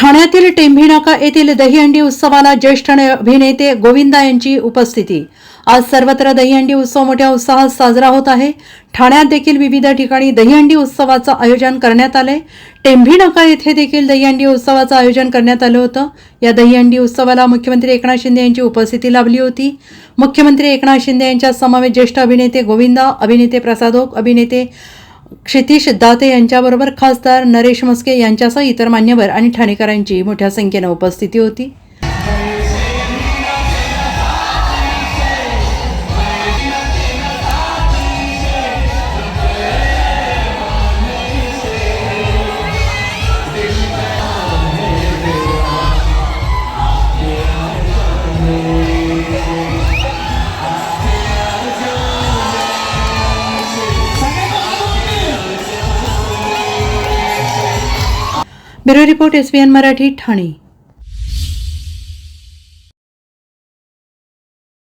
ठाण्यातील टेंभी नाका येथील दहीहंडी उत्सवाला ज्येष्ठ अभिनेते गोविंदा यांची उपस्थिती. आज सर्वत्र दहीहंडी उत्सव मोठ्या उत्साहात साजरा होत आहे. ठाण्यात देखील विविध ठिकाणी दहीहंडी उत्सवाचं आयोजन करण्यात आले टेंभीनाका येथे देखील दहीहंडी उत्सवाचं आयोजन करण्यात आलं होतं. या दहीहंडी उत्सवाला मुख्यमंत्री एकनाथ शिंदे यांची उपस्थिती लाभली होती. मुख्यमंत्री एकनाथ शिंदे यांच्या समावेश ज्येष्ठ अभिनेते गोविंदा अभिनेते प्रसादोक अभिनेते क्षितिश दाते यांच्याबरोबर खासदार नरेश मस्के यांच्यासह इतर मान्यवर आणि ठाणेकरांची मोठ्या संख्येनं उपस्थिती होती. Bureau report S Marathi Thane.